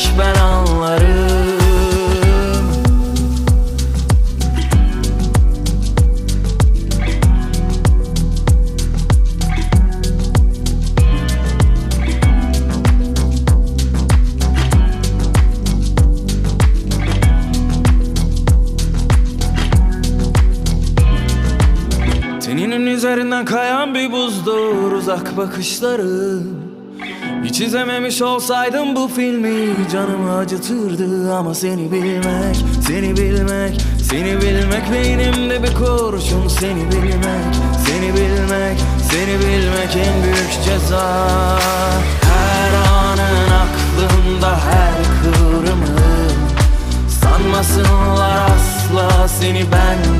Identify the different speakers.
Speaker 1: tek ben anlarım. Teninin üzerinden kayan bir buzdur uzak bakışları Hiç izlememiş olsaydım bu filmi canımı acıtırdı Ama seni bilmek, seni bilmek, seni bilmek Beynimde bir kurşun seni bilmek, seni bilmek, seni bilmek en büyük ceza. Her anın aklımda her kıvrımın Sanmasınlar asla seni benden